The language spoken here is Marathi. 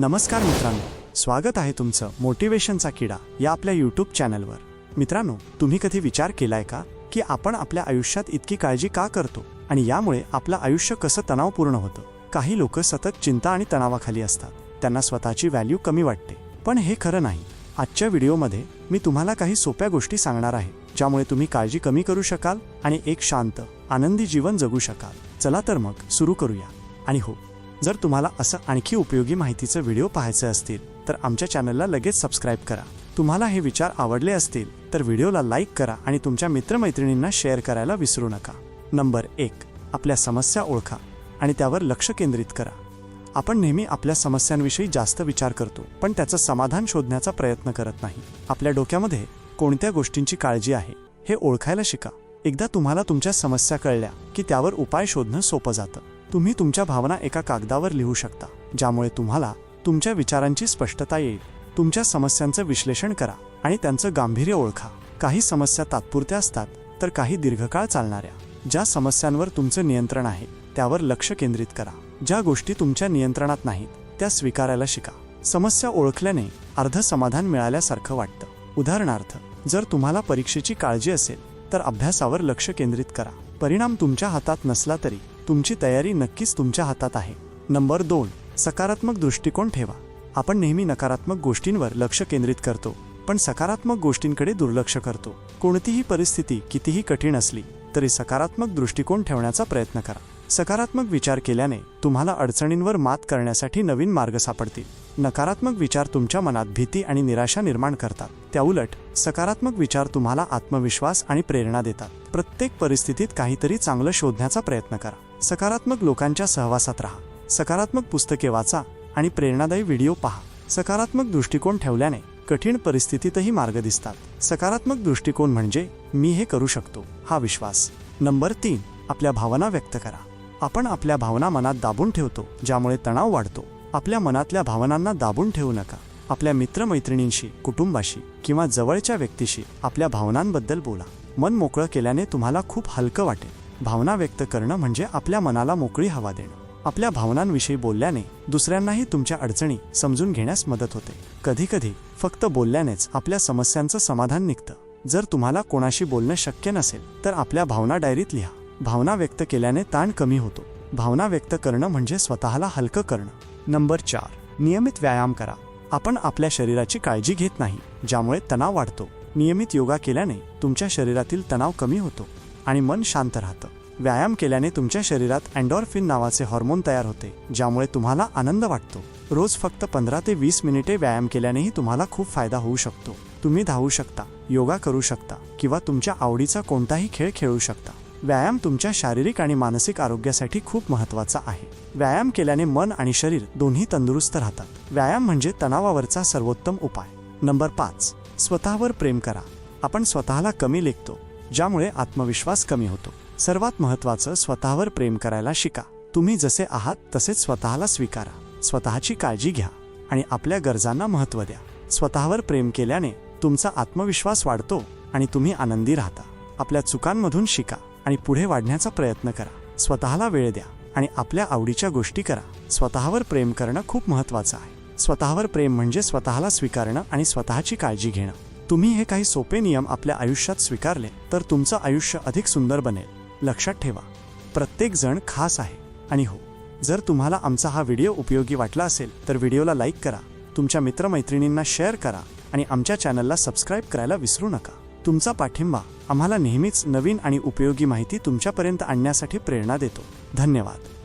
नमस्कार मित्रांनो स्वागत आहे तुमचं मोटिवेशनचा किडा या आपल्या यूट्यूब चॅनलवर. मित्रांनो तुम्ही कधी विचार केलाय का की आपण आपल्या आयुष्यात इतकी काळजी का करतो आणि यामुळे आपलं आयुष्य कसं तणावपूर्ण होतं? काही लोक सतत चिंता आणि तणावाखाली असतात. त्यांना स्वतःची व्हॅल्यू कमी वाटते. पण हे खरं नाही. आजच्या व्हिडिओमध्ये मी तुम्हाला काही सोप्या गोष्टी सांगणार आहे ज्यामुळे तुम्ही काळजी कमी करू शकाल आणि एक शांत आनंदी जीवन जगू शकाल. चला तर मग सुरू करूया. आणि हो जर तुम्हाला असं आणखी उपयोगी माहितीचं व्हिडिओ पाहायचं असतील तर आमच्या चॅनलला लगेच सबस्क्राईब करा. तुम्हाला हे विचार आवडले असतील तर व्हिडिओला लाईक करा आणि तुमच्या मित्रमैत्रिणींना शेअर करायला विसरू नका. नंबर एक आपल्या समस्या ओळखा आणि त्यावर लक्ष केंद्रित करा. आपण नेहमी आपल्या समस्यांविषयी जास्त विचार करतो पण त्याचं समाधान शोधण्याचा प्रयत्न करत नाही. आपल्या डोक्यामध्ये कोणत्या गोष्टींची काळजी आहे हे ओळखायला शिका. एकदा तुम्हाला तुमच्या समस्या कळल्या की त्यावर उपाय शोधणं सोपं जातं. तुम्ही तुमच्या भावना एका कागदावर लिहू शकता ज्यामुळे तुम्हाला तुमच्या विचारांची स्पष्टता येईल. तुमच्या समस्यांचं विश्लेषण करा आणि त्यांचं गांभीर्य ओळखा. काही समस्या तात्पुरत्या असतात तर काही दीर्घकाळ चालणाऱ्या. ज्या समस्यांवर तुमचं नियंत्रण आहे त्यावर लक्ष केंद्रित करा. ज्या गोष्टी तुमच्या नियंत्रणात नाहीत त्या स्वीकारायला शिका. समस्या ओळखल्याने अर्ध समाधान मिळाल्यासारखं वाटतं. उदाहरणार्थ जर तुम्हाला परीक्षेची काळजी असेल तर अभ्यासावर लक्ष केंद्रित करा. परिणाम तुमच्या हातात नसला तरी तुमची तयारी नक्कीच तुमच्या हातात आहे. नंबर दोन सकारात्मक दृष्टिकोन ठेवा. आपण नेहमी नकारात्मक गोष्टींवर लक्ष केंद्रित करतो पण सकारात्मक गोष्टींकडे दुर्लक्ष करतो. कोणतीही परिस्थिती कितीही कठीण असली तरी सकारात्मक दृष्टिकोन ठेवण्याचा प्रयत्न करा. सकारात्मक विचार केल्याने तुम्हाला अडचणींवर मात करण्यासाठी नवीन मार्ग सापडतील. नकारात्मक विचार तुमच्या मनात भीती आणि निराशा निर्माण करतात. त्याउलट सकारात्मक विचार तुम्हाला आत्मविश्वास आणि प्रेरणा देतात. प्रत्येक परिस्थितीत काहीतरी चांगलं शोधण्याचा प्रयत्न करा. सकारात्मक लोकांच्या सहवासात राहा. सकारात्मक पुस्तके वाचा आणि प्रेरणादायी व्हिडिओ पहा. सकारात्मक दृष्टिकोन ठेवल्याने कठीण परिस्थितीतही मार्ग दिसतात. सकारात्मक दृष्टिकोन म्हणजे मी हे करू शकतो हा विश्वास. नंबर तीन आपल्या भावना व्यक्त करा. आपण आपल्या भावना मनात दाबून ठेवतो ज्यामुळे तणाव वाढतो. आपल्या मनातल्या भावनांना दाबून ठेवू नका. आपल्या मित्रमैत्रिणींशी कुटुंबाशी किंवा जवळच्या व्यक्तीशी आपल्या भावनांबद्दल बोला. मन मोकळं केल्याने तुम्हाला खूप हलकं वाटेल. भावना व्यक्त करणं म्हणजे आपल्या मनाला मोकळी हवा देणं. आपल्या भावनांविषयी बोलल्याने दुसऱ्यांनाही तुमच्या अडचणी समजून घेण्यास मदत होते. कधीकधी फक्त बोलल्यानेच आपल्या समस्यांचं समाधान निघतं. जर तुम्हाला कोणाशी बोलणं शक्य नसेल तर आपल्या भावना डायरीत लिहा. भावना व्यक्त केल्याने ताण कमी होतो. भावना व्यक्त करणं म्हणजे स्वतःला हलकं करणं. नंबर चार. नियमित व्यायाम करा. आपण आपल्या शरीराची काळजी घेत नाही ज्यामुळे तणाव वाढतो. नियमित योगा केल्याने तुमच्या शरीरातील तणाव कमी होतो. आणि मन शांत राहतं. व्यायाम केल्याने तुमच्या शरीरात अँडॉर्फिन नावाचे हॉर्मोन तयार होते ज्यामुळे तुम्हाला आनंद वाटतो. रोज फक्त पंधरा ते वीस मिनिटे व्यायाम केल्यानेही तुम्हाला खूप फायदा होऊ शकतो. तुम्ही धावू शकता योगा करू शकता किंवा तुमच्या आवडीचा कोणताही खेळ खेळू शकता. व्यायाम तुमच्या शारीरिक आणि मानसिक आरोग्यासाठी खूप महत्त्वाचा आहे. व्यायाम केल्याने मन आणि शरीर दोन्ही तंदुरुस्त राहतात. व्यायाम म्हणजे तणावावरचा सर्वोत्तम उपाय. नंबर पाच स्वतःवर प्रेम करा. आपण स्वतःला कमी लेखतो. ज्यामुळे आत्मविश्वास कमी होतो. सर्वात महत्त्वाचं स्वतःवर प्रेम करायला शिका. तुम्ही जसे आहात तसेच स्वतःला स्वीकारा. स्वतःची काळजी घ्या आणि आपल्या गरजांना महत्त्व द्या. स्वतःवर प्रेम केल्याने तुमचा आत्मविश्वास वाढतो आणि तुम्ही आनंदी राहता. आपल्या चुकांमधून शिका आणि पुढे वाढण्याचा प्रयत्न करा. स्वतःला वेळ द्या आणि आपल्या आवडीच्या गोष्टी करा. स्वतःवर प्रेम करणं खूप महत्त्वाचं आहे. स्वतःवर प्रेम म्हणजे स्वतःला स्वीकारणं आणि स्वतःची काळजी घेणं. तुम्ही हे काही सोपे नियम आपल्या आयुष्यात स्वीकारले तर तुमचं आयुष्य अधिक सुंदर बनेल. लक्षात ठेवा प्रत्येक जण खास आहे. आणि हो जर तुम्हाला आमचा हा व्हिडिओ उपयोगी वाटला असेल तर व्हिडिओला लाईक करा तुमच्या मित्रमैत्रिणींना शेअर करा आणि आमच्या चॅनलला सबस्क्राईब करायला विसरू नका. तुमचा पाठिंबा आम्हाला नेहमीच नवीन आणि उपयोगी माहिती तुमच्यापर्यंत आणण्यासाठी प्रेरणा देतो. धन्यवाद.